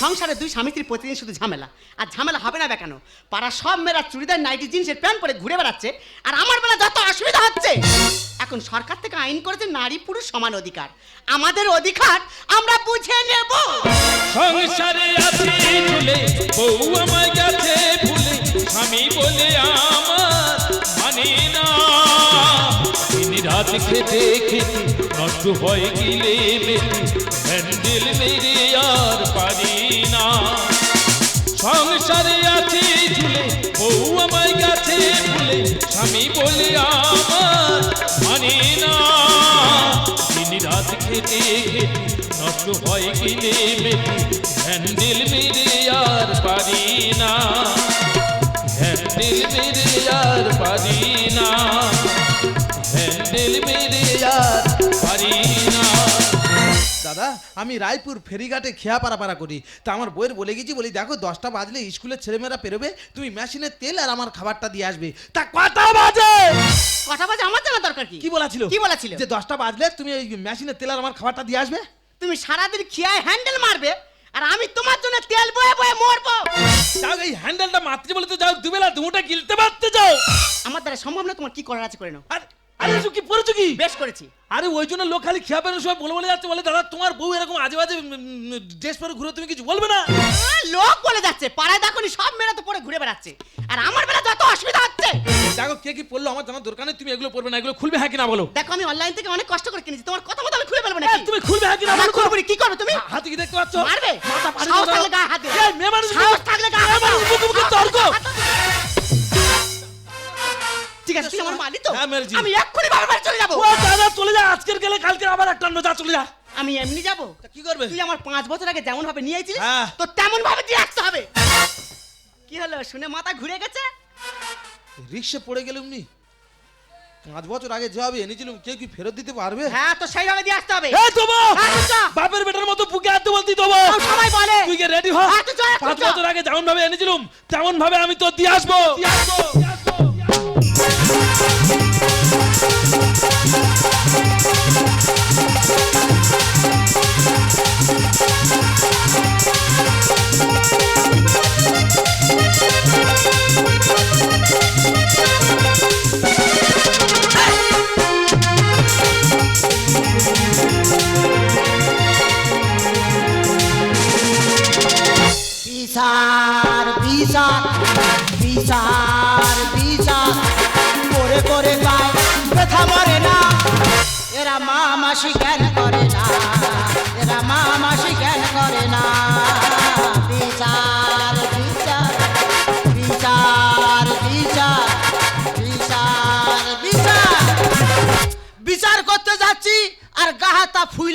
সংসারে দুই স্বামী স্ত্রী প্রতিদিন শুধু ঝামেলা। আর ঝামেলা হবে না কেন? পাড়া সব মেয়েরা চুড়িদার, নাইটি, জিন্সের প্যান্ট পরে ঘুরে বেড়াচ্ছে, আর আমার বেলা যত অসুবিধা হচ্ছে। এখন সরকার থেকে আইন করেছে নারী পুরুষ সমান অধিকার। আমাদের অধিকার আমরা বুঝে নেব। সংসারে আছি ঝুলে বউ আমায় গেছে ভুলে স্বামী বলে আমার মানে না। দিন রাত খেতে খেতে নষ্ট হয়ে গেলে হ্যান্ডেল মেরে আর পারি না সংসারে আছি ঝুলে, বউ আমায় গেছে ভুলে স্বামী বলে আমার মানে না। দিন রাত খেতে খেতে নষ্ট হয়ে গেলে হ্যান্ডেল মেরে আর পারি না হ্যান্ডেল মেরে দাদা আমি রায়পুর ফেরিঘাটে খেয়া পারা পারা করি। তা আমার বইয়ের বলে গেছি বলি দেখো দশটা বাজলে স্কুলের ছেলেমেয়েরা পেরোবে তুমি মেশিনে তেল আর আমার খাবারটা দিয়ে আসবে। তা কটা বাজে? কথা বাজে? আমার জানা দরকার কি? কি বলা ছিল কি বলা ছিল? যে দশটা বাজলে তুমি ওই মেশিনে তেল আর আমার খাবারটা দিয়ে আসবে? তুমি সারাদিন খিয়ায় হ্যান্ডেল মারবে আর আমি তোমার জন্য তেল বয়ে বয়ে মরবো। যাও এই হ্যান্ডেলটা মারতে বলে তো যাও দুবেলা দুটা গিলতে পারতে যাও। আমার দ্বারা সম্ভব না তোমার কি করার আছে করে নাও। আর আরে এসব কি পড়েছো কি? বেশ করেছি। আরে ওই জন্য লোক খালি খেয়া পেরোর সময় বলে বলে যাচ্ছে বলে দাদা তোমার বউ এরকম আজে বাজে ড্রেস পরে ঘুরে তুমি কিছু বলবে না? লোক বলে যাচ্ছে পাড়ায় দেখো সব মেয়েরা তো পরে ঘুরে বেড়াচ্ছে। আর আমার বেলা যত অসুবিধা হচ্ছে। দেখো কে কি পড়ল আমার জানার দরকার নেই তুমি এগুলো পড়বে না এগুলো খুলবে হ্যাঁ কিনা বলো। দেখো আমি অনলাইন থেকে অনেক কষ্ট করে কিনেছি তোমার কথা মতো আমি খুলে ফেলব না তুমি খুলবে হ্যাঁ কিনা না বলো? খুলবো কি করবে তুমি? হাতে কি দেখতে পাচ্ছ। মারবে? মাথা পাড়ি সাহস দাও। হাত এই, মেয়ে মানুষ সাহস থাকলে গায়ে হাত দাও। মানুষ তর্ক। ঠিক আছে তুই আমার মালিক তো? হ্যাঁ, মেরেছি। আমি এক্ষুনি বাবার বাড়ি চলে যাব। ও দাদা চলে যা আজকের গেলে কালকে আবার একটা অন্য যা চলে যা। আমি এমনি যাব? তা কি করবে? তুই আমার পাঁচ বছর আগে যেমন ভাবে নিয়ে হ্যাঁ। তো তেমন ভাবে দিয়ে আসতে হবে। কি হলো শুনে মাথা ঘুরে গেছে? রিক্সে পড়ে গেলে উনি পাঁচ বছর আগে যেভাবে এনেছিলাম কেউ কি ফেরত দিতে পারবে? হ্যাঁ তো সেইভাবে দিয়ে আসতে হবে। দেবো হ্যাঁ, বাপের বেটার মতো বুকে হাত বলতি দেবো সবাই বলে। তুই কে রেডি হ? হ্যাঁ, তুই যা, তুই পাঁচ। বছর আগে যেমন ভাবে এনেছিলাম তেমন ভাবে আমি তো দিয়ে আসব। দিয়ে আসব, দিয়ে আসব। বিচার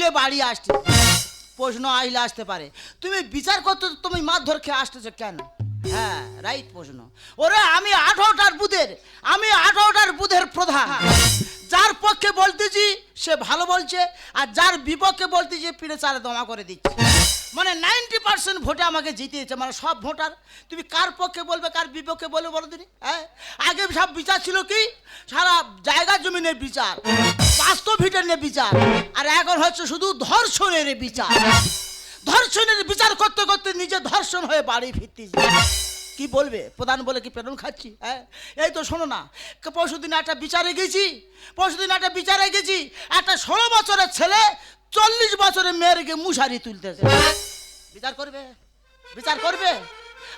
ফুইলে বাড়ি আসছি। প্রশ্ন আইলে আসতে পারে। তুমি বিচার করতে তুমি মারধর খেয়ে আসতেছো কেন? হ্যাঁ রাইট প্রশ্ন। ওরে, আমি আঠারোটার বুধের, আমি আঠারোটার বুধের প্রধান। যার পক্ষে বলতেছি সে ভালো বলছে, আর যার বিপক্ষে বলতেছি পিঠে চালে দমা করে দিচ্ছে। মানে নাইনটি পার্সেন্ট ভোটে আমাকে জিতিয়েছে মানে সব ভোটার। তুমি কার পক্ষে বলবে, কার বিপক্ষে বলবে বলো দিনি হ্যাঁ? আগে সব বিচার ছিল কি? সারা জায়গা জমিনের বিচার, বাস্তব নিয়ে বিচার, আর এখন হচ্ছে শুধু ধর্ষণের বিচার। ধর্ষণের বিচার করতে করতে নিজে ধর্ষণ হয়ে বাড়ি ফিরতেছি কি বলবে? প্রধান বলে কি প্রেরণ খাচ্ছি হ্যাঁ? এই তো শোনো না পরশু দিন একটা বিচারে গেছি পরশু দিন একটা বিচারে গেছি, একটা ষোলো বছরের ছেলে চল্লিশ বছরের মেয়েরকে মুশারি তুলতেছে। বিচার করবে? বিচার করবে?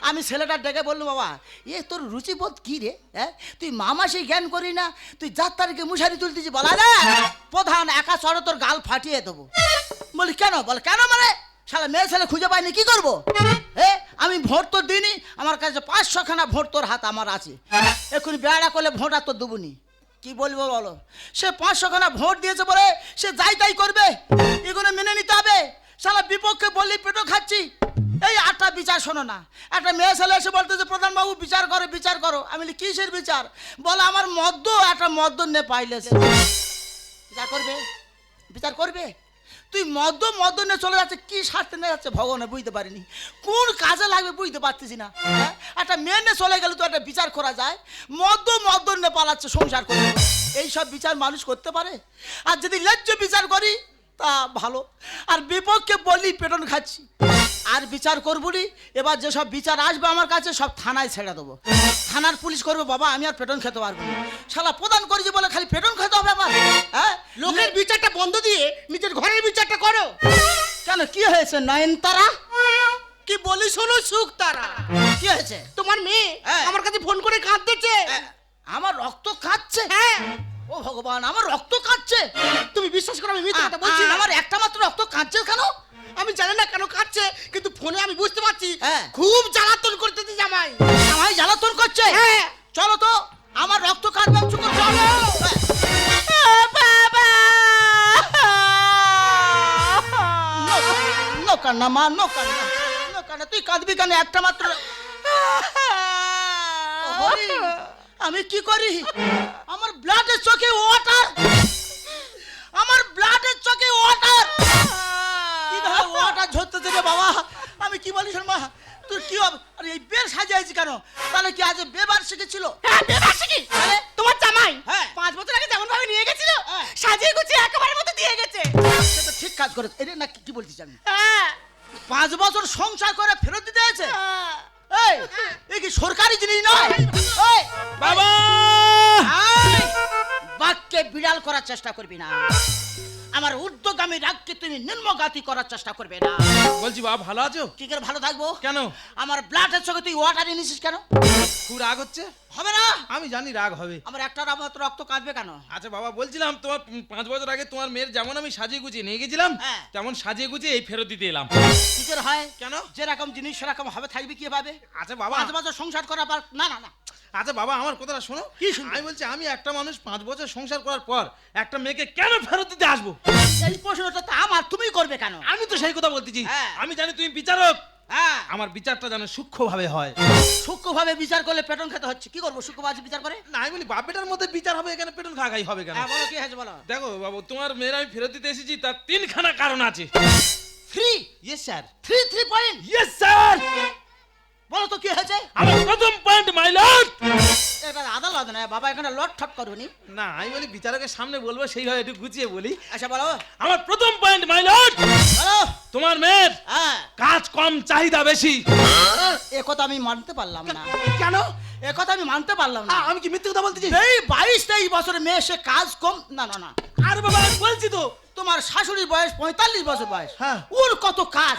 আমি ছেলেটা ডেকে বলল, বাবা, এ তোর রুচিবোধ কি রে? হ্যাঁ? তুই মামাসি জ্ঞান করি না? তুই যার তারিখে মুশারি তুলতেছি, বলা না প্রধান একা সরে তোর গাল ফাটিয়ে দেবো। বলি, কেন? বল, কেন মানে শালা মেয়ে ছেলে খুঁজে পাইনি, কি করব? এ আমি ভোট তো দিইনি, আমার কাছে পাঁচশো খানা ভোট তোর হাত আমার আছে। এক্ষুনি বেড়া করলে ভোট আর তো দেবুনি কি বলব বলো? সে পাঁচশো খানা ভোট দিয়েছে বলে সে যাই তাই করবে? এগুলো মেনে নিতে হবে। সারা বিপক্ষে বললি পেটো খাচ্ছি। এই আটটা বিচার শোনো না। একটা মেয়ে ছেলে এসে বলতেছে প্রধানবাবু, বিচার করো বিচার করো। আমি বলি, কিসের বিচার? বলে, আমার মদ্য, একটা মদ্য নে পাইলেছে। যা করবে? বিচার করবে? তুই মদ্য নিয়ে চলে যাচ্ছে, কি স্বার্থে নিয়ে যাচ্ছে ভগবানে বুঝতে পারিনি। কোন কাজে লাগবে বুঝতে পারতেছি না হ্যাঁ? একটা মেয়ে নিয়ে চলে গেলে তো একটা বিচার করা যায়। মদ্য নিয়ে পালাচ্ছে, সংসার করে। এই সব বিচার মানুষ করতে পারে? আর যদি ন্যায্য বিচার করি, তা ভালো। আর বিপক্ষে বলি, পেটন খাচ্ছি। আর বিচার করবুনি এবার যেসব বিচার আসবে আমার কাছে, সব থানায় ছেড়ে দেবো। থানার পুলিশ করবে, বাবা, আমি আর পেটন খেতে পারব না। শালা প্রদান করেছি বলে খালি পেটন খেতে হবে আমার হ্যাঁ? লোকের বিচারটা বন্ধ দিয়ে নিজের ঘরের বিচারটা করো। কেন কি হয়েছে নয়নতারা? কি বলি শোনো সুখ তারা কি হয়েছে? তোমার মেয়ে হ্যাঁ। আমার কাছে ফোন করে কাঁদতেছে। এ, আমার রক্ত খাচ্ছে হ্যাঁ। ও ভগবান আমার রক্ত কাঁদছে? তুমি বিশ্বাস করো আমি মিথ্যে কথা বলছি আমার একটা মাত্র রক্ত কাঁদছে কেন? আমি জানি না কেন কাঁদছে কিন্তু ফোনে আমি বুঝতে পারছি। হ্যাঁ। খুব জ্বালাতন কান্না মা নো কান্না নো কান্না। তুই কাঁদবি কেন? একটা মাত্র আমি কি করি? আমার ব্লাডের চোখে ওয়াটার আমার ব্লাডের চোখে ওয়াটার কীভাবে ওয়াটার ঝরতেছে রে বাবা? আমি কি বলি শোন মা তুই কি হবে আরে এই বের সাজিয়েছি কেন? তাহলে কি আজ বেবার শিখেছিল হ্যাঁ, বেবাসিকি। তাহলে? তোমার জামাই হ্যাঁ। পাঁচ বছর আগে যেমন ভাবে নিয়ে গেছিল হ্যাঁ। সাজিয়ে গুছিয়ে একেবারে মতো দিয়ে গেছে। সে তো ঠিক কাজ করেছে। এটা না কি- কি বলছিস আমি হ্যাঁ, পাঁচ বছর সংসার করে ফেরত দিতে। এই কি সরকারি জিনিস নয়? বাবা! বাক্যে বিড়াল করার চেষ্টা করবি না। আমার ঊর্ধ্বগামী রাগকে তুমি নিম্নগাতি করার চেষ্টা করবে না। বলছি বাবা ভালো আছো? কি করে ভালো থাকব? কেন? আমার ব্লাডের চোখে তুই ওয়াটার এনেছিস কেন? খুব রাগ হচ্ছে? হবে না? আমি জানি রাগ হবে। আমার একটা মাত্র রক্ত কাঁদবে কেন? আচ্ছা বাবা বলছিলাম তোমার পাঁচ বছর আগে তোমার মেয়ের যেমন আমি সাজিয়ে গুছিয়ে নিয়ে গেছিলাম হ্যাঁ। তেমন সাজিয়ে গুছিয়ে এই ফেরত দিতে এলাম। কি করে হয়? কেন? যেরকম জিনিস সেরকম হবে থাকবে কি ভাবে আচ্ছা বাবা। পাঁচ বছর সংসার করা পার না না না। আচ্ছা বাবা আমার কথাটা শোনো। কি? আমি বলছি আমি একটা মানুষ পাঁচ বছর সংসার করার পর একটা মেয়েকে কেন ফেরত দিতে আসব? এই প্রশ্নটা তো আমার তুমি করবে কেন? আমি তো সেই কথা বলতেছি। হ্যাঁ। আমি জানি তুমি বিচারক। আমার বিচারটা যেন সূক্ষ্মভাবে হয়। সূক্ষ্মভাবে বিচার করলে পেটন খেতে হচ্ছে। কি করব? সূক্ষ্মভাবে বিচার করে? না আমি বলি বাপ বেটার মধ্যে বিচার হবে এখানে পেটন খাগাই হবে কেন? হ্যাঁ বলো কি হয়েছে বলো? দেখো বাবু তোমার মেয়ের আমি ফেরত দিতে এসেছি তার তিনখানা কারণ আছে। Three yes sir three three point yes sir বলো তো কি হয়েছে? আমার প্রথম পয়েন্ট মাই লর্ড এটা আদালত নয় বাবা এখানে লট ঠট করবনি না আমি বলি বিচারকের সামনে বলব সেইভাবে একটু গুছিয়ে বলি। আচ্ছা বলো। আমার প্রথম পয়েন্ট মাই লর্ড তোমার মেয়ের হ্যাঁ। কাজ কম চাহিদা বেশি। এ কথা আমি মানতে পারলাম না। কেন? এ কথা আমি মানতে পারলাম না। আমি কি মিথ্যে কথা বলতেছি এই বাইশ তেইশ বছরের মেয়ে সে কাজ কম না না না। আর বাবা বলছি তো তোমার শাশুড়ির বয়স পঁয়তাল্লিশ বছর বয়স। হ্যাঁ। ওর কত কাজ?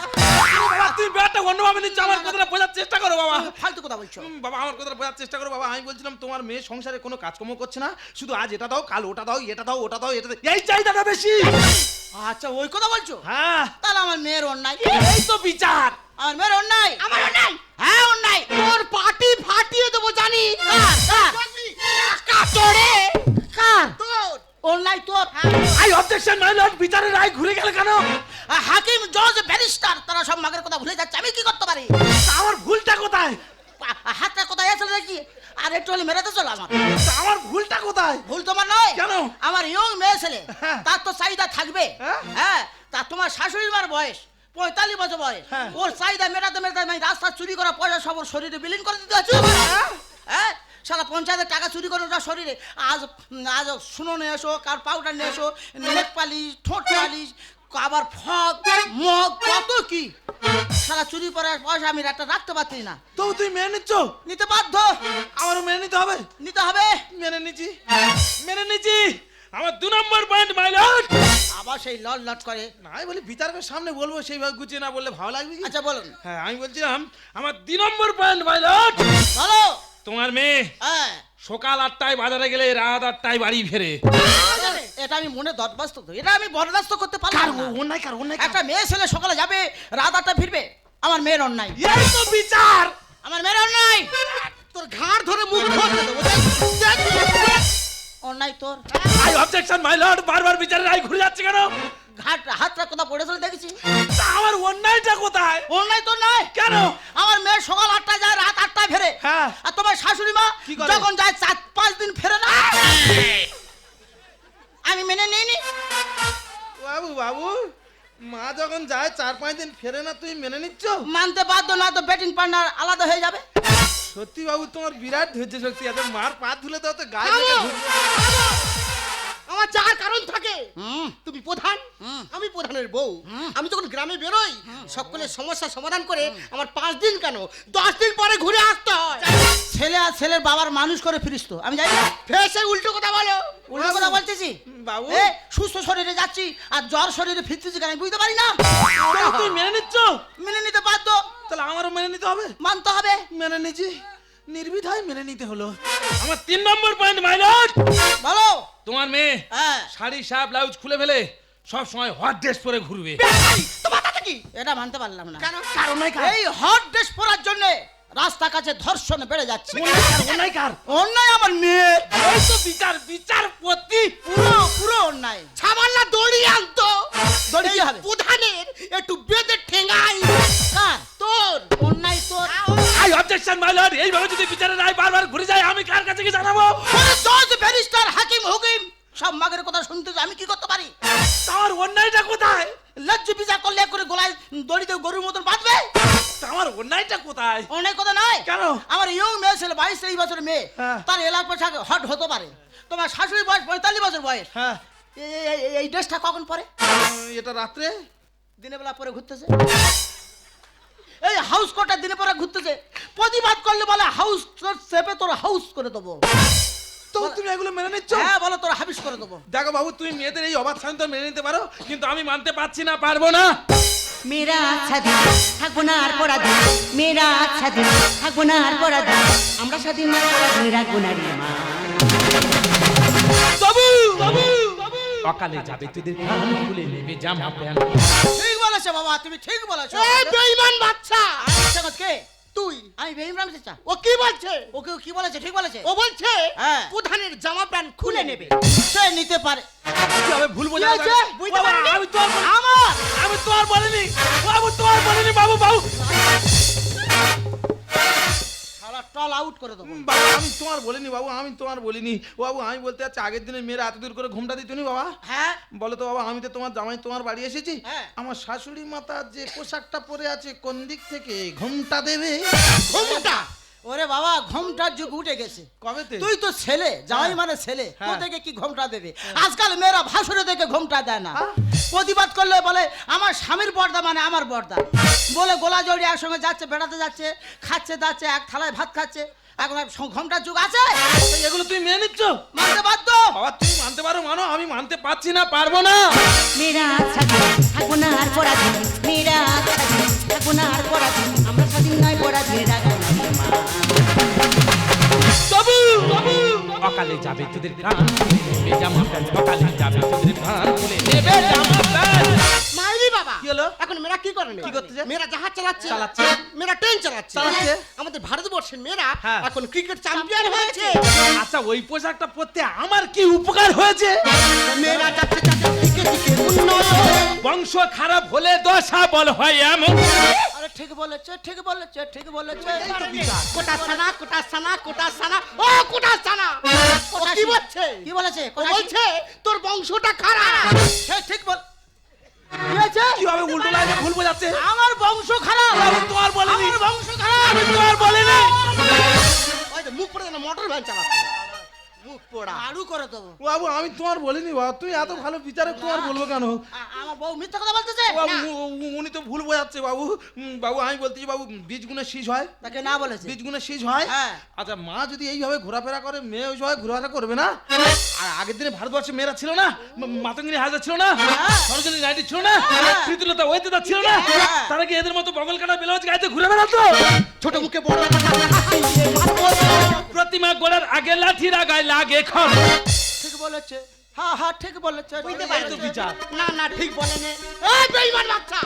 বাবা তুমি ব্যাপারটা অন্যভাবে নিচ্ছ আমার কথাটা বোঝার চেষ্টা করো বাবা। ফালতু কথা বলছো। বাবা আমার কথাটা বোঝার চেষ্টা করো বাবা। আমি বলছিলাম তোমার মেয়ে সংসারে কোনো কাজকর্ম করছে না। শুধু আজ এটা দাও কাল ওটা দাও এটা দাও ওটা দাও এটা দাও। এই চাহিদাটা বেশি। আচ্ছা ওই কথা বলছো? হ্যাঁ। তাহলে আমার মেয়ের অন্যায়। এই তো বিচার। আমার মেয়ের অন্যায়? আমার নাই হ্যাঁ অন্যায়। তোর পাটি ফাটিয়ে দেবো জানি কার কার? কার? তোর। অন্যায় তোর আই অবজেকশন মাই লর্ড বিচারের রায় ঘুরে গেল কেন? হাকিম জজ ব্যারিস্টার তারা সব মাগের কথা ভুলে যাচ্ছে আমি কি করতে পারি? আমার ভুলটা কোথায়? হাতটা কোথায় আছে দেখি আর একটু হলে মেরাতে চলো আমার। আমার ভুলটা কোথায়? ভুল তোমার নয়। কেন? আমার ইয়ং মেয়ে ছেলে হ্যাঁ। তার তো চাহিদা থাকবে। হ্যাঁ? হ্যাঁ তা তোমার শাশুড়ির মার বয়স পঁয়তাল্লিশ বছর বয়স। হ্যাঁ। ওর চাহিদা মেটাতে মেটাতে আমি রাস্তা চুরি করা পয়সা সব শরীরে বিলীন করে দিতে হ্যাঁ? সারা পঞ্চায়েতের টাকা চুরি করে ওটা শরীরে। আজ আজ শুনো নিয়ে এসো কার পাউডার নিয়ে এসো নেক পালিশ ঠোঁট পালিশ আবার ফগ মগ কত কি। সারা চুরি করার পয়সা আমি একটা রাখতে পারছি না। তো তুই মেনে নিচ্ছ? নিতে বাধ্য। আমারও মেনে নিতে হবে। নিতে হবে। মেনে নিচ্ছি। মেনে নিচ্ছি। আমার দু নম্বর পয়েন্ট মাই লর্ড আবার সেই লট লট করে। না আমি বলি বিচারকের সামনে বলব সেইভাবে গুছিয়ে না বললে ভালো লাগবে কি? আচ্ছা বলুন। হ্যাঁ আমি বলছিলাম আমার দুই নম্বর পয়েন্ট মাই লর্ড বলো। তোমার মেয়ে? হ্যাঁ। সকাল আটটায় বাজারে গেলে রাত আটটায় বাড়ি ফেরে। এটা আমি মনে দরবাস্ত এটা আমি বরদাস্ত করতে কার পারলাম না। অন্যায় কার অন্যায় একটা মেয়ে ছেলে সকালে যাবে রাত আটটা ফিরবে। আমার মেয়ের অন্যায়। এই তো বিচার! আমার মেয়ের অন্যায়। তোর ঘাড় ধরে মুখ ধরে দেবো। দেখ, দেখ, দেখ। অন্যায় তোর। আই অবজেকশন মাই লর্ড বারবার বিচারের রায় ঘুরে যাচ্ছে কেন? ঘাট যখন যায় চার পাঁচ দিন ফেরে না আমি মেনে নিইনি। বাবু বাবু মা যখন যায় চার পাঁচ দিন ফেরে না তুই মেনে নিচ্ছ? মানতে বাধ্য না তো ব্যাটিং পার্টনার আলাদা হয়ে যাবে। সত্যি বাবু তোমার বিরাট ধৈর্য শক্তি আছে। মার পা ধুলে তো তো গায়ে আমার যার কারণ থাকে। তুমি প্রধান আমি প্রধানের বউ। আমি যখন গ্রামে বেরোই সকলের সমস্যা সমাধান করে আমার পাঁচ দিন কেন? দশ দিন পরে ঘুরে আসতে হয়। ছেলে আর ছেলের বাবার মানুষ করে ফিরিস তো। আমি জানি ফেসে উল্টো কথা বলো। উল্টো কথা বলতেছি? বাবু। সুস্থ শরীরে যাচ্ছি আর জ্বর শরীরে ফিরতেছি কেন? বুঝতে পারি না। তুই মেনে নিচ্ছ? মেনে নিতে বাধ্য। তাহলে আমারও মেনে নিতে হবে? মানতে হবে। মেনে নিচ্ছি। নির্বিধায় মেনে নিতে হলো। আমার তিন নম্বর পয়েন্ট মাইলট বলো। তোমার মেয়ে হ্যাঁ। শাড়ি সাপ ব্লাউজ খুলে ফেলে সব সময় হট ড্রেস পরে ঘুরবে। তোমার কথা কি? এটা মানতে পারলাম না। কেন? কারণ এই হট ড্রেস পরার জন্য রাস্তা কাছে ধর্ষণ বেড়ে যাচ্ছে। অন্যায় কার? অন্যায় আমার মেয়ে। ওই তো বিচার বিচারপতি। পুরো পুরো অন্যায়। ছামাল্লা দড়ি আনতো। দড়ি কি হবে? প্রধানের একটু বেঁধে ঠেঙ্গাই কার? তোর। অন্যায় তোর। আই অবজেকশন মাইলট এইভাবে যদি বিচারের রায় বারবার ঘুরে যায় আমি কার কাছে কি জানাব? জজ ব্যারিস্টার হাকিম হুকিম। সব মাগের কথা শুনতে যে আমি কি করতে পারি? আমার অন্যায়টা কোথায়? লজ্জ বিচার করলে করে গোলায় দড়িতে গরুর মতন বাঁধবে? আমার অন্যায়টা কোথায়? অনেক কথা নয়। কেন? আমার ইয়ং মেয়ে ছিল বাইশ তেইশ বছর মেয়ে হ্যাঁ। তার এলাকা পোশাক হট হতে পারে। তোমার শাশুড়ি বয়স পঁয়তাল্লিশ বছর বয়স। হ্যাঁ। এই ড্রেসটা কখন পরে? এটা রাত্রে? দিনের বেলা পরে ঘুরতেছে। এই হাউস কোটা দিনে পরে ঘুরতেছে। প্রতিবাদ করলে বলে হাউস তোর চেপে তোর হাউস করে দেবো। তো তুমি এগুলো মেনে নিচ্ছ? হ্যাঁ বলো তোর হাবিস করে দেবো। দেখো বাবু তুমি মেয়েদের এই অবাধ স্বাধীনতা মেনে নিতে পারো কিন্তু আমি মানতে পারছি না পারব না। মেয়েরা আচ্ছা দিন থাকব না আর পড়া পরাধীন। মেয়েরা আচ্ছা দিন থাকব না আর পড়া পরাধীন। আমরা স্বাধীন না পরাধীন রাখব মা। বাবু বাবু সকালে যাবে তোদের কান খুলে নেবে জামা প্যান্ট। ঠিক বলেছে বাবা তুমি ঠিক বলেছ। এই বেঈমান বাচ্চা! আচ্ছা, কে? তুই। আমি বেইমরাম চাচা ও কি বলছে? ওকে ও কি বলেছে? ঠিক বলেছে। ও বলছে? হ্যাঁ। প্রধানের জামা প্যান্ট খুলে নেবে। সে নিতে পারে। কি হবে ভুল বোঝা হয়েছে? বুঝতে বাবা, পারলি? আমি তো আর বলি- আমার! আমি তোর বলিনি। বাবু তোর বলিনি বাবু বাবু। শালা টল আউট করে দেবো। বাবা আমি তোমার বলিনি বাবু আমি তোমার বলিনি। বাবু আমি বলতে চাচ্ছি আগের দিনে মেয়েরা এত দূর করে ঘুমটা দিত বাবা? হ্যাঁ। বলো তো বাবা আমি তো তোমার জামাই তোমার বাড়ি এসেছি। হ্যাঁ। আমার শাশুড়ি মাতা যে পোশাকটা পরে আছে কোন দিক থেকে ঘুমটা দেবে? ঘুমটা? ওরে বাবা ঘোমটার যুগ উঠে গেছে। কবেতে তুই তো ছেলে জামাই মানে ছেলে হ্যাঁ। থেকে কি ঘোমটা দেবে? আজকাল মেয়েরা ভাসুরে দেখে ঘোমটা দেয় না। হ্যাঁ। প্রতিবাদ করলে বলে আমার স্বামীর পর্দা মানে আমার পর্দা। বলে গোলা জড়ি একসঙ্গে যাচ্ছে বেড়াতে যাচ্ছে খাচ্ছে দাচ্ছে এক থালায় ভাত খাচ্ছে। এখন ঘোমটার যুগ আছে। এগুলো তুমি মেনে নিচ্ছ? মানতে বাধ্য। বাবা তুমি মানতে পারো মানো আমি মানতে পারছি না পারব না। মেয়েরা থাকব না আর পরাধীন। মেয়েরা থাকব না আর পরাধীন। আমরা স্বাধীন নয় পরাধীন। রাখব না রে মা বাবু অকালে যাবে তোদের প্রাণ খুলে নেবে জামা প্যান্ট অকালে যাবে তোদের প্রাণ নেবে জামা প্যান্ট কি এখন মেয়েরা কি করে কি করতেছে? মেয়েরা জাহাজ চালাচ্ছে। চালাচ্ছে। মেয়েরা ট্রেন চালাচ্ছে। চালাচ্ছে। আমাদের ভারতবর্ষের মেয়েরা হ্যাঁ। এখন ক্রিকেট চ্যাম্পিয়ন হয়েছে। আচ্ছা ওই পোশাকটা পরতে আমার কি উপকার হয়েছে? মেয়েরা যাচ্ছে বংশ খারাপ হলে দশা বল হয় এমন। আরে ঠিক বলেছে ঠিক বলেছে ঠিক বলেছে। কোটা সানা কোটা সানা কোটা সানা ও কোটা সানা কি বলছে? কি বলেছে? বলছে তোর বংশটা খারাপ। ঠিক বল কি হয়েছে? কীভাবে উল্টো লাইনে ভুল বোঝাচ্ছে? আমার বংশ খারাপ। আমি তো আর বলিনি। আমার বংশ খারাপ। আমি তো বলিনি। ওই যে মুখ পড়ে যেন মোটর ভ্যান চালাচ্ছে। মুখ পোড়া। আরু করে দেবো। বাবু আমি তোমার বলিনি বাবা তুই এত ভালো বিচারক তোমার বলব কেন? আমার বউ মিথ্যা কথা বলতেছে? বাবু উ- উ- উনি তো ভুল বোঝাচ্ছে বাবু। বাবু আমি বলতেছি বাবু বীজ গুণে শীষ হয়? তাকে না বলেছে। বীজ গুণে শীষ হয়? হ্যাঁ। আচ্ছা মা যদি এইভাবে ঘোরাফেরা করে মেয়ে ওই সময় ঘোরাফেরা করবে না? আর আগের দিনে ভারতবর্ষে মেয়েরা ছিল না? মাতঙ্গিনী হাজার ছিল না? হ্যাঁ। সরোজিনী ছিল না? হ্যাঁ। প্রীতিলতা ওয়েদিতা ছিল না? হ্যাঁ। তারা কি এদের মতো বগল কাটা বেলাজ গাইতে ঘুরে বেড়াতো? ছোট মুখে বড়। প্রতিমা গোড়ার আগে লাঠির আগায় লাগে খন ঠিক বলেছে হ্যাঁ হ্যাঁ ঠিক বলেছে বুঝতে পারছ বিচার না না ঠিক বলেনি এই বেঈমান বাচ্চা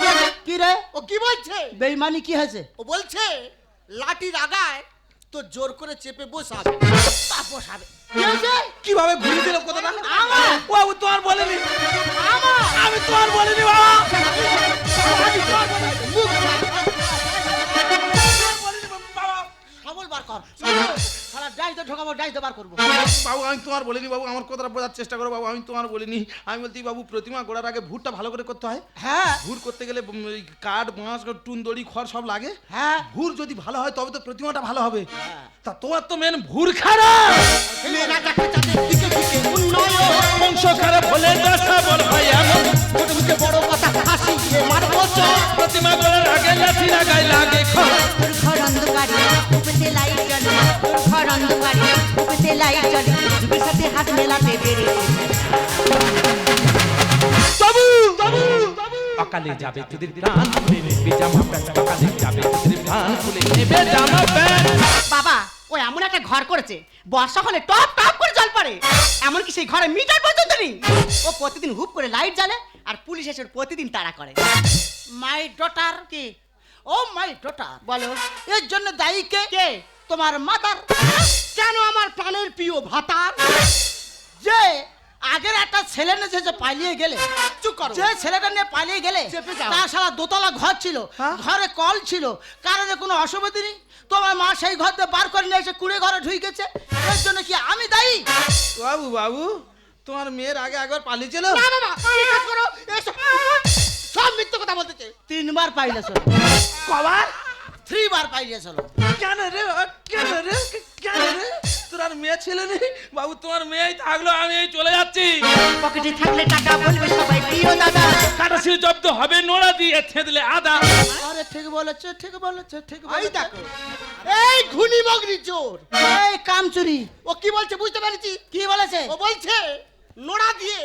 কি রে ও কি বলছে বেইমানি কি হয়েছে ও বলছে লাঠি আগায় তো জোর করে চেপে বসাবে কি হয়েছে কীভাবে ঘুরিয়ে দিল কথাটা আমার। ও বাবু তোমার বলেনি আমি তোমার বলিনি বাবা সবল বার কর সারা ডাইতে ঢোকাবো ডাইতে বার করব। বাবু আমি তোমার বলিনি বাবু আমার কথাটা বোঝার চেষ্টা করো বাবু আমি তোমার বলিনি। আমি বলছি বাবু প্রতিমা গোড়ার আগে ভুটটা ভালো করে করতে হয়। হ্যাঁ। ভুর করতে গেলে কাঠ বাঁশ টুন দড়ি খড় সব লাগে। হ্যাঁ। ভুর যদি ভালো হয় তবে তো প্রতিমাটা ভালো হবে। তা তোমার তো মেন ভুর খারাপ। বংশ হলে দশা বল হয় এমন। মুখে বড় কথা হাসি মারবো প্রতিমা করার আগে লাঠি লাগাই লাগে খড়। অন্ধকারে লাইট জ্বলে যুগের সাথে হাত মেলাতে বেরিয়েছে অকালে যাবে তোদের প্রাণ খুলে নেবে জামা প্যান্ট অকালে যাবে তোদের প্রাণ খুলে নেবে জামা প্যান্ট। বাবা ও এমন একটা ঘর করেছে বর্ষা হলে টপ টপ করে জল পড়ে। এমনকি সেই ঘরে মিটার পর্যন্ত নেই। ও প্রতিদিন হুপ করে লাইট জ্বালে আর পুলিশ এসে প্রতিদিন তাড়া করে। মাই ডটার কি? ও মাই ডটার বলো। এর জন্য দায়ী কে? কে? তোমার মাদার। কেন আমার প্রাণের প্রিয় ভাতার? যে আগের একটা ছেলে নিয়ে যে পালিয়ে গেলে চুপ করো। যে ছেলেটা নিয়ে পালিয়ে গেলে। তার সারা দোতলা ঘর ছিল। হ্যাঁ? ঘরে কল ছিল। কারণে কোনো অসুবিধা নেই। তোমার মা সেই ঘর দিয়ে বার করে নিয়ে এসে কুড়ে ঘরে ঢুকেছে এর জন্য কি আমি দায়ী? বাবু বাবু তোমার মেয়ের আগে একবার পালিয়েছিল? না বাবা বিশ্বাস করো। এসব সব মিথ্যে কথা বলতেছে। তিনবার পাইলেছিল কবার? থ্রি বার পাইলেছিল কেন রে? কেন রে? কেন রে? তোর আর মেয়ে ছেলে নেই? বাবু তোমার মেয়েই থাকল আমি এই চলে যাচ্ছি। পকেটে থাকলে টাকা বলবে সবাই প্রিয় দাদা। কাটা শিল জব্দ হবে নোড়া দিয়ে ছেদলে আদা। আরে ঠিক বলেছে ঠিক বলেছে ঠিক এই বলেছে। দেখো। এই ঘুনি মগরি চোর। এই কামচুরি। ও কি বলছে বুঝতে পেরেছি? কি বলেছে? ও বলছে নোড়া দিয়ে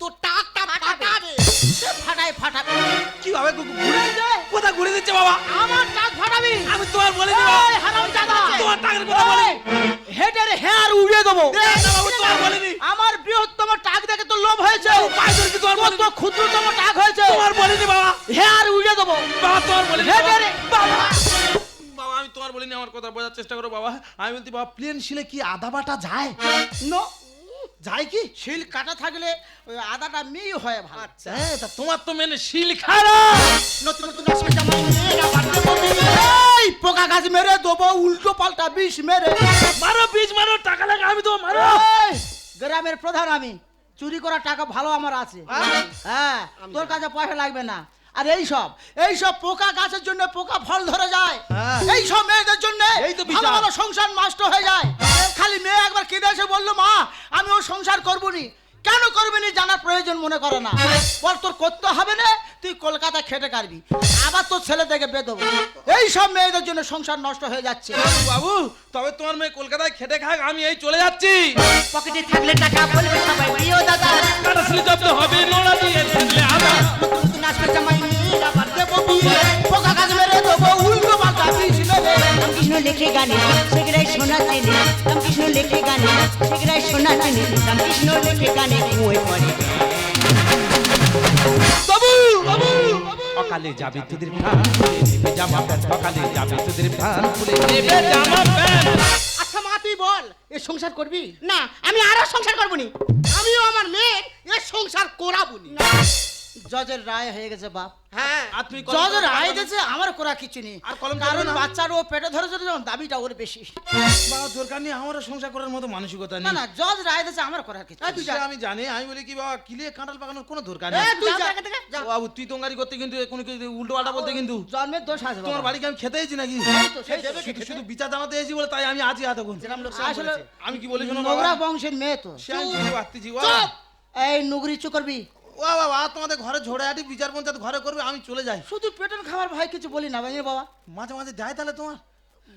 তোর টাকটা ফাটাবে। সে ফাটাই ফাটাবে। কি হবে ঘুরে দিচ্ছে? কোথা ঘুরে দিচ্ছে বাবা? আমার টাক ফাটাবি। আমি তোমার বলে দিবা এই হারামজাদা তোমার টাকার কথা বলি হেডের হেয়ার উড়িয়ে দেবো। না বাবু তোমার বলিনি। আমার বৃহত্তম টাক দেখে তো লোভ হয়েছে। পায়ে ধরে কি তোমার তোর তো ক্ষুদ্রতম টাক হয়েছে। তোমার বলিনি বাবা। হেয়ার উড়িয়ে দেবো। বাবা তোমার বাবা। হেডের বাবা। বাবা আমি তোমার বলিনি আমার কথা বোঝার চেষ্টা করো বাবা। আমি বলছি বাবা প্লেন শিলে কি আদা বাটা যায়? নো যায় কি? শিল কাটা থাকলে ওই আদাটা মি হয় ভালো। হ্যাঁ তা তোমার তো মেনে শিল খারাপ। নতুন নতুন আসবে জামাই মেয়েরা? বাড়তে বলবে এই পোকা গাছ মেরে দেবো উল্টো পাল্টা বিষ মেরে। মারো বীজ মারো টাকা লাগে আমি তো মারো। গ্রামের প্রধান আমি। চুরি করা টাকা ভালো আমার আছে। হ্যাঁ তোর কাছে পয়সা লাগবে না। আর এই সব এই সব পোকা গাছের জন্য পোকা ফল ধরে যায়। হ্যাঁ। এই সব মেয়েদের জন্য ভালো সংসার নষ্ট হয়ে যায়। খালি মেয়ে একবার কেঁদে এসে বলল মা আমি ও সংসার করব নি। কেন করবি নি জানার প্রয়োজন মনে করে না? বল তোর করতে হবে না তুই কলকাতা খেটে কাটবি। আবার তোর ছেলে থেকে বেদবো এই সব মেয়েদের জন্য সংসার নষ্ট হয়ে যাচ্ছে। বাবু তবে তোমার মেয়ে কলকাতায় খেটে খাক আমি এই চলে যাচ্ছি। পকেটে থাকলে টাকা বলবে সবাই। প্রিয় দাদা কাটা শিল জব্দ হবে নোড়া দিয়ে আদা নতুন নতুন আসবে জামাই মেয়েরা বাড়তে বলবে পোকা গাছ মেরে দেবো উল্টো পাল্টা রামকৃষ্ণ লেখে গানে সেগড়াই সোনা চেনে রামকৃষ্ণ লেখে গানে সেগড়াই সোনা চেনে রামকৃষ্ণ লেখে গানে কুয়োয় পড়ে? বাবু বাবু অকালে যাবে তোদের প্রাণ খুলে নেবে জামা প্যান্ট। অকালে যাবে তোদের প্রাণ খুলে নেবে জামা প্যান্ট। আচ্ছা মা তুই বল এ সংসার করবি? না আমি আরও সংসার করব নি আমিও আমার মেয়ের এ সংসার করাবো নি জজের রায় হয়ে গেছে বাপ। হ্যাঁ। আর তুমি কলম জজের ধরো, রায় দিয়েছে আমার করা কিছু নেই। আর কলম কারণ না? বাচ্চার ও পেটে ধরেছে যখন দাবিটা ওর বেশি। বাবা দরকার নেই আমারও সংসার করার মতো মানসিকতা না নেই। না জজ রায় দিয়েছে আমার করার কিছু নেই। সে আমি জানি আমি বলি কি বাবা কিলিয়ে কাঁঠাল পাকানোর কোনো দরকার এ, নেই। তুই যা, যা। যা, এখান থেকে, যা। বাবু তুই তোঙ্গারি করতে কিন্তু কোনো উল্টো পাল্টা বলতে কিন্তু। জন্মের দোষ আছে তোমার। বাড়িকে আমি খেতেইছি নাকি? তো, সেই তো। শুধু শুধু বিচার জানাতে এসেছি বলে তাই আমি আছি এতক্ষণ। যেরকম লোক আসলে আমি কি বলি শোনো নোংরা বাবা? বংশের মেয়ে তো। সে আমি বুঝতে পারতেছি চুপ! এই নুগরি চু করবি। ও বাবা তোমাদের ঘরে ঝোড়ে আটি বিচার পঞ্চায়েত ঘরে করবে আমি চলে যাই। শুধু পেটের খাবার ভাই কিছু বলি না বুঝলি বাবা। মাঝে মাঝে যায় তাহলে তোমার?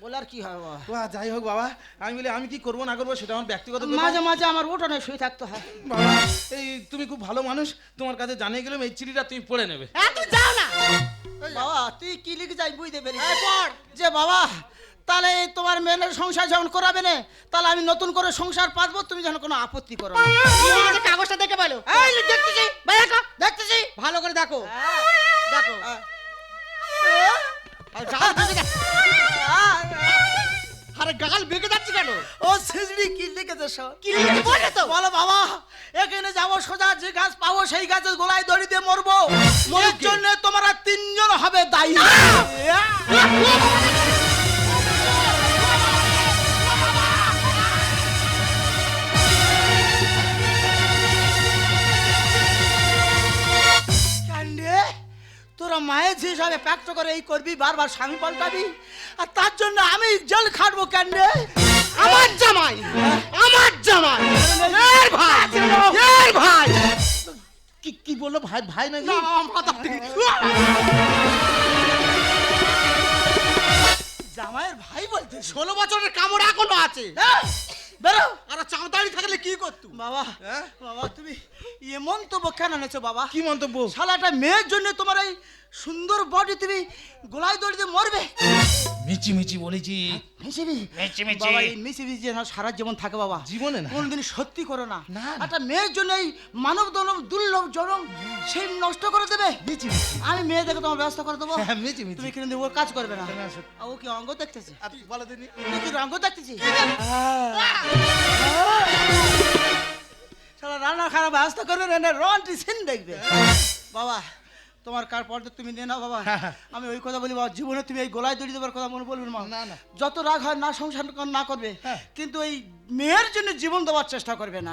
বলে আর কি হবে বাবা? ও যাই হোক বাবা আমি বলি আমি কি করব না করব সেটা আমার ব্যক্তিগত মাঝে মাঝে আমার উঠোনে শুয়ে থাকতে হয়। বাবা এই তুমি খুব ভালো মানুষ তোমার কাছে জানিয়ে গেলাম এই চিঠিটা তুমি পড়ে নেবে। হ্যাঁ তুই যাও না। বাবা তুই কি লিখে যাই বুঝতে পড়। যে বাবা তাহলে তোমার মেয়ের সংসার যখন করাবে না তাহলে আমি নতুন করে সংসার পাতবো তুমি যেন কোনো আপত্তি করো না। কাগজটা দেখে বলো। দেখতেছি। দেখো। দেখতেছি। ভালো করে দেখো। দেখো। হ্যাঁ। বেঁকে যাচ্ছে আরে গাল বেঁকে যাচ্ছে কেন? ও সিজড়ি কি লিখেছে সব? কি লিখেছে বলে তো। বলো বাবা এখানে যাব সোজা যে গাছ পাবো সেই গাছের গোলায় দড়ি দিয়ে মরবো। মরার জন্য তোমরা তিনজন হবে দায়ী। মায়ের হিসাবে প্যাক্ট করে এই করবি বারবার স্বামী পাল্টাবি। আর তার জন্য আমি জেল খাটবো কেন রে আমার জামাই আমার জামাই। এর ভাই এর ভাই। কি কি বলল ভাই? ভাই নাকি? জামাইয়ের ভাই বলতে ষোলো বছরের কামড় এখনও আছে। বেরো। আর চাঁদারি থাকলে কি করতু? বাবা হ্যাঁ? বাবা তুমি ইয়ে মন্তব্য কেন এনেছো বাবা? কি মন্তব্য? শালাটা মেয়ের জন্য তোমার এই সুন্দর বডি তুমি গোলায় দড়ি দিয়ে মরবে। মিচি মিচি বলেছি। মিশিবি বাবা এই মিশিবি যে সারা জীবন থাকে বাবা। জীবনে না। কোনদিন সত্যি করো না। একটা মেয়ের জন্য এই মানব দনব দুর্লভ জনম সেই নষ্ট করে দেবে। মিচি মিচি আমি মেয়ে দেখে তোমার ব্যবস্থা করে দেবো। হ্যাঁ, মিচি মিচি তুমি কিন্তু ওর কাজ করবে না। ও কি অঙ্গ দেখতেছে? আর বলে দিনি। তুই কি রঙ্গ দেখতেছি? সারা রান্না খারাপ ব্যবস্থা করবে না রন্টি সিন দেখবে। বাবা। তোমার কার পর্দা তুমি নিয়ে নাও বাবা। হ্যাঁ, হ্যাঁ। আমি ওই কথা বলি বাবা জীবনে তুমি এই গলায় দড়ি দেবার কথা মনে বলবে না। না। যত রাগ হয় না সংসার না করবে। হ্যাঁ। কিন্তু এই মেয়ের জন্য জীবন দেওয়ার চেষ্টা করবে না।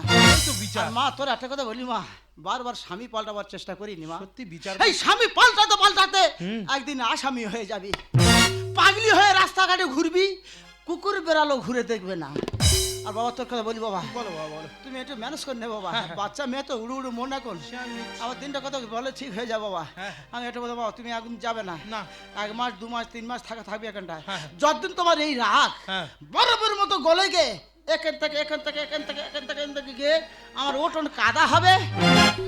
মা তোর একটা কথা বলি মা বারবার স্বামী পাল্টাবার চেষ্টা করিনি মা। সত্যি বিচার এই স্বামী পাল্টাতে পাল্টাতে একদিন আসামি হয়ে যাবি। পাগলি হয়ে রাস্তাঘাটে ঘুরবি কুকুর বেড়ালো ঘুরে দেখবে না। আর বাবা তোর কথা বলি বাবা। বলো বাবা বলো। তুমি একটু ম্যানেজ করে নে বাবা। হ্যাঁ, বাচ্চা মেয়ে তো উড়ু উড়ু মন এখন। আমার দিনটা কথা বলে ঠিক হয়ে যাবে বাবা। হ্যাঁ। আমি এটা বলব বাবা তুমি এখন যাবে না। না। এক মাস দু মাস তিন মাস থাকা থাকবে এখানটায় হ্যাঁ। যতদিন তোমার এই রাগ হ্যাঁ। বরফের মতো গলে গে এখান থেকে এখান থেকে এখান থেকে এখান থেকে এখান থেকে গিয়ে আমার ওটন কাদা হবে।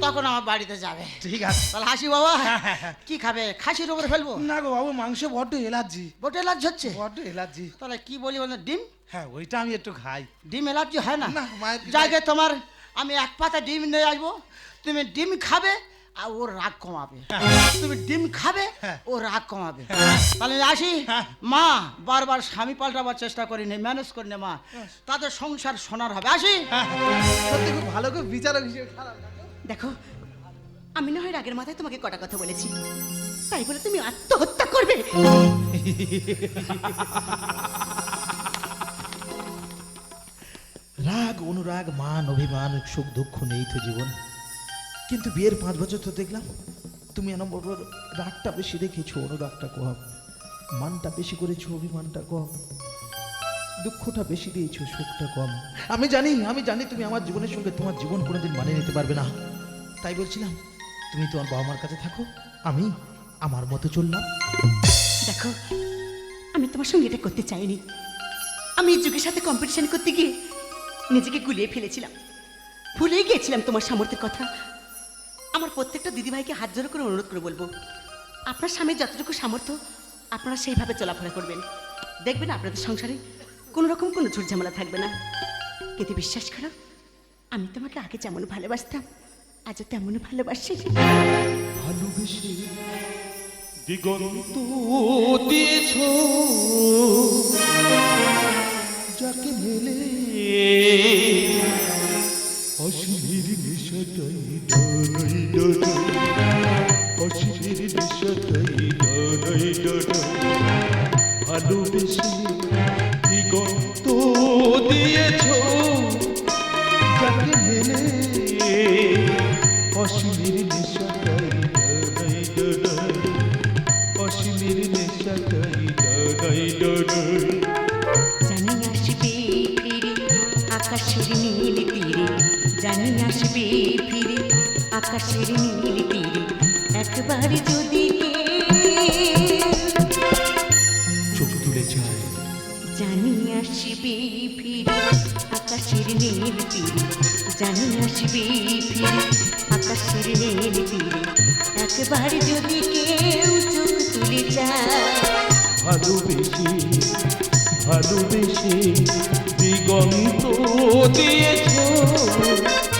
তখন আমার বাড়িতে যাবে। ঠিক আছে। তাহলে হাসি বাবা হ্যাঁ, কি খাবে? খাসির উপরে ফেলব? না গো বাবু মাংস বড্ড এলার্জি। বটে এলার্জি হচ্ছে? বড্ড এলার্জি। তাহলে কি বলি বলো ডিম? হ্যাঁ ওইটা আমি একটু খাই। ডিম এলার্জি হয় না? না, মায়ের কি- জায়গে তোমার আমি এক পাতা ডিম নিয়ে আসব। তুমি ডিম খাবে আর ওর রাগ কমাবে। তুমি ডিম খাবে হ্যাঁ। ও রাগ কমাবে। তাহলে আসি। হ্যাঁ। মা বারবার স্বামী পাল্টাবার চেষ্টা করি নে ম্যানেজ করে নে মা। তাদের সংসার সোনার হবে। আসি। হ্যাঁ, সত্যি খুব ভালো করে বিচারক হিসেবে খারাপ। দেখো, আমি না হয় রাগের মাথায় তোমাকে কটা কথা বলেছি। তাই বলে তুমি আত্মহত্যা করবে। রাগ, অনুরাগ, মান, অভিমান, সুখ, দুঃখ, নেই তো জীবন। কিন্তু বিয়ের পাঁচ বছর তো দেখলাম, তুমি বড় রাগটা বেশি রেখেছো অনুরাগটা কম, মানটা বেশি করেছ, অভিমানটা কম, দুঃখটা বেশি দিয়েছ, সুখটা কম। আমি জানি আমি জানি তুমি আমার জীবনের সঙ্গে তোমার জীবন কোনোদিন মানিয়ে নিতে পারবে না। তাই বলছিলাম, তুমি তোমার বাবা মার কাছে থাকো, আমি আমার মতো চললাম। দেখো, আমি তোমার সঙ্গে এটা করতে চাইনি। আমি যুগের সাথে কম্পিটিশন করতে গিয়ে নিজেকে গুলিয়ে ফেলেছিলাম। ভুলেই গিয়েছিলাম তোমার সামর্থ্যের কথা। আমার প্রত্যেকটা দিদিভাইকে হাত জোড়ো করে অনুরোধ করে বলব, আপনার স্বামীর যতটুকু সামর্থ্য, আপনারা সেইভাবে চলাফেরা করবেন। দেখবেন আপনাদের সংসারে কোনো রকম কোনো ঝুট ঝামেলা থাকবে না। কিন্তু বিশ্বাস করো, আমি তোমাকে আগে যেমন ভালোবাসতাম আজও তেমন ভালোবাসি। ভালোবেসে দিগন্ত দিয়েছ। যাকে মেলে অসুবিধা নেশাটাই ডরাই নীল তীরে জানি আসবে ফিরে আকাশের নীল তীরে একবার যদি চোখ তুলে যায়। জানি আসবে ফিরে আকাশের নীল তীরে জানি আসবে ফিরে আকাশের নীল তীরে একবার যদি কেউ চোখ তুলে যায়। ভালোবেসে ভালোবেসে দিগন্ত দিয়েছ।